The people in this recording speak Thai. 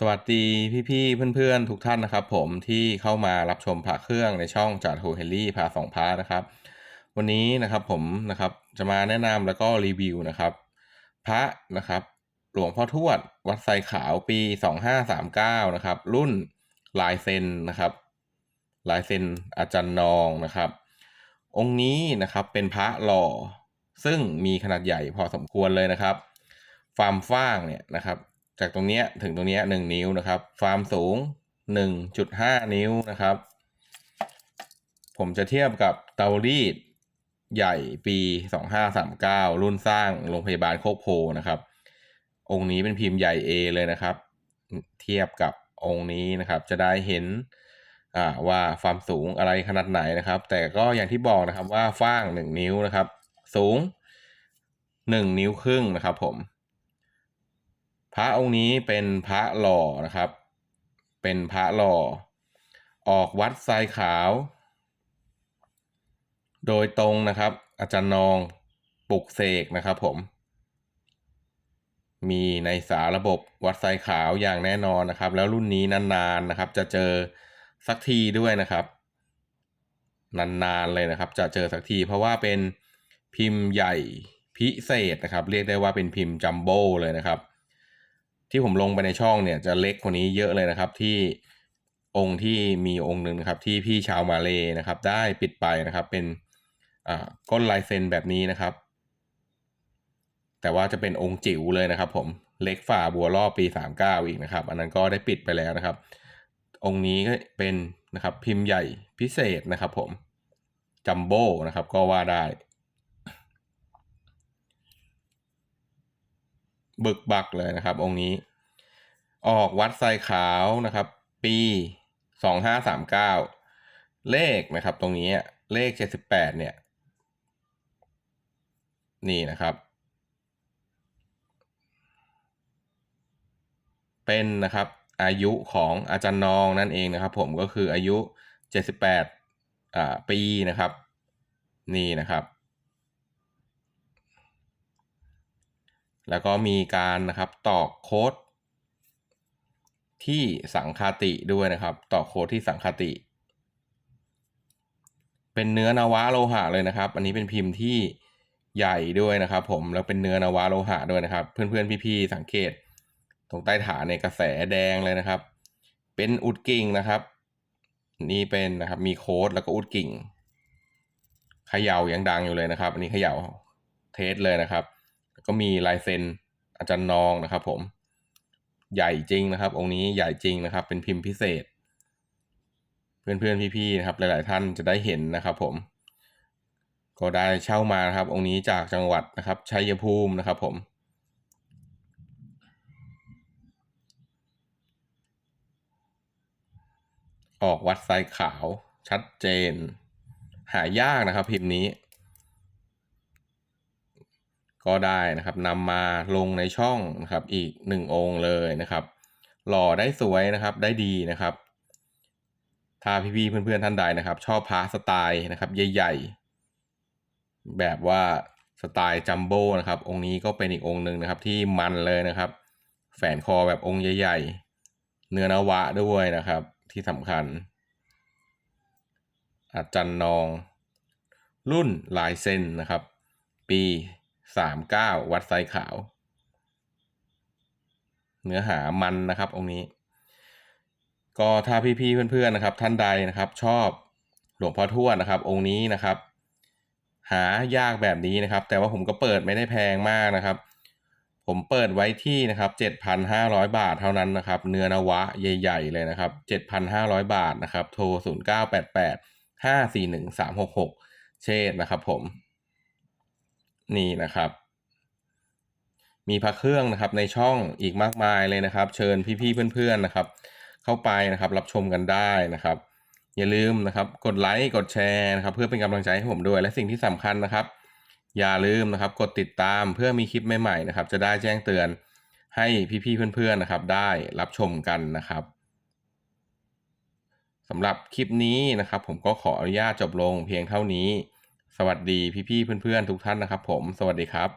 สวัสดีพี่ๆเพื่อนๆ ทุกท่านนะครับ ผมที่เข้ามารับชมพระเครื่องในช่องจัดโฮเฮลลี่พาสองพระนะครับ วันนี้นะครับผมนะครับจะมาแนะนำแล้วก็รีวิวนะครับ พระนะครับ หลวงพ่อทวดวัดไซขาวปี 2539นะครับ รุ่นลายเซ็นนะครับ ลายเซ็นอาจารย์นองนะครับ องค์นี้นะครับเป็นพระหล่อซึ่งมีขนาดใหญ่พอสมควรเลยนะครับฟาร์มฟ้างเนี่ยนะครับ จากตรงเนี้ยถึงตรงเนี้ยหนึ่งนิ้วนะครับฟามสูงหนึ่งจุดห้านิ้วนะครับ ผมจะเทียบกับเตารีดใหญ่ปีสองห้าสามเก้ารุ่นสร้างโรงพยาบาลโคกโพนะครับ องค์นี้เป็นพิมพ์ใหญ่ A เลยนะครับ เทียบกับองค์นี้นะครับ จะได้เห็นว่าความสูงอะไรขนาดไหนนะครับ แต่ก็อย่างที่บอกนะครับว่าฟ้างหนึ่งนิ้วนะครับ สูงหนึ่งนิ้วครึ่งนะครับผม พระองค์นี้เป็นพระหล่อนะครับ เป็นพระหล่อ ออกวัดทรายขาว โดยตรงนะครับ อาจารย์นองปลุกเสกนะครับผม มีในสาระบบวัดทรายขาวอย่างแน่นอนนะครับ แล้วรุ่นนี้นานๆนะครับ จะเจอสักทีด้วยนะครับ นานๆเลยนะครับ จะเจอสักที เพราะว่าเป็นพิมพ์ใหญ่พิเศษนะครับ เรียกได้ว่าเป็นพิมพ์จัมโบ้เลยนะครับ ที่ผมลงไปในช่องเนี่ยจะเล็กกว่านี้เยอะเลยนะครับที่องค์ที่มีองค์หนึ่งนะครับที่พี่ชาวมาเลนะครับ ได้ปิดไปนะครับเป็นอ่าก้นลายเซ็นแบบนี้นะครับ แต่ว่าจะเป็นองค์จิ๋วเลยนะครับ ผมเล็กฝ่าบัวรอบปีสามเก้าอีกนะครับ อันนั้นก็ได้ปิดไปแล้วนะครับ องค์นี้ก็เป็นนะครับพิมพ์ใหญ่พิเศษนะครับ ผมจัมโบ้นะครับก็ว่าได้ บึกบักเลยนะครับ องค์นี้ ออกวัดไซขาวนะครับ ปีสองห้าสามเก้าเลขนะครับ ตรงนี้เลขเจ็ดสิบแปดเนี่ย นี่นะครับ เป็นนะครับ อายุของอาจารย์นองนั่นเองนะครับ ผมก็คืออายุเจ็ดสิบแปดอ่าปีนะครับ นี่นะครับ แล้วก็มีการนะครับตอกโค้ดที่สังคาติด้วยนะครับตอกโค้ดที่สังคติ เป็นเนื้อนวะโลหะเลยนะครับ อันนี้เป็นพิมพ์ที่ใหญ่ด้วยนะครับ ผมแล้วเป็นเนื้อนวะโลหะด้วยนะครับ เพื่อนๆพี่ๆสังเกต ตรงใต้ฐานในกระแสแดงเลยนะครับ เป็นอุดกิ่งนะครับ นี่เป็นนะครับมีโค้ดแล้วก็อุดกิ่งเขย่ายังดังอยู่เลยนะครับ อันนี้เขย่าเทสเลยนะครับ ก็มีลายเซ็นอาจารย์นองนะครับ ผม ใหญ่จริงนะครับ องค์นี้ใหญ่จริงนะครับ เป็นพิมพ์พิเศษ เพื่อนๆพี่ๆนะครับ หลาย ๆ ท่านจะได้เห็นนะครับ ผม ก็ได้เช่ามานะครับ องค์นี้จากจังหวัดนะครับชัยภูมินะครับ ผมออกวัดทรายขาวชัดเจน หายากนะครับ พิมพ์นี้ ก็ได้นะครับนำมาลงในช่องนะครับอีกหนึ่งองค์เลยนะครับ หล่อได้สวยนะครับได้ดีนะครับ ถ้าพี่ๆเพื่อนๆท่านใดนะครับ ชอบพาสไตล์นะครับใหญ่ๆ แบบว่าสไตล์จัมโบ้นะครับองค์นี้ก็เป็นอีกองค์หนึ่งนะครับที่มันเลยนะครับ แฝนคอแบบองค์ใหญ่ ๆ เนื้อนวะด้วยนะครับที่สำคัญ อาจารย์นอง รุ่นลายเส้นนะครับ ปี สามเก้าวัดไซขาว เนื้อหามันนะครับองค์นี้ ก็ถ้าพี่ๆเพื่อนๆนะครับ ท่านใดนะครับชอบหลวงพ่อทวดนะครับ องค์นี้นะครับ หายากแบบนี้นะครับ แต่ว่าผมก็เปิดไม่ได้แพงมากนะครับ ผมเปิดไว้ที่นะครับเจ็ดพันห้าร้อยบาทเท่านั้นนะครับ เนื้อนวะใหญ่ๆเลยนะครับเจ็ดพันห้าร้อยบาทนะครับ โทรศูนย์เก้าแปดแปดห้าสี่หนึ่งสามหกหกเชษนะครับผม นี่นะครับ มีพระเครื่องนะครับในช่องอีกมากมายเลยนะครับ เชิญพี่ๆเพื่อนๆนะครับ เข้าไปนะครับรับชมกันได้นะครับ อย่าลืมนะครับ กดไลค์กดแชร์นะครับ เพื่อเป็นกำลังใจให้ผมด้วย และสิ่งที่สำคัญนะครับ อย่าลืมนะครับ กดติดตามเพื่อมีคลิปใหม่ๆนะครับ จะได้แจ้งเตือนให้พี่ๆเพื่อนๆนะครับ ได้รับชมกันนะครับสำหรับคลิปนี้นะครับ ผมก็ขออนุญาตจบลงเพียงเท่านี้ สวัสดีพี่ๆเพื่อนๆทุกท่านนะครับผม สวัสดีครับ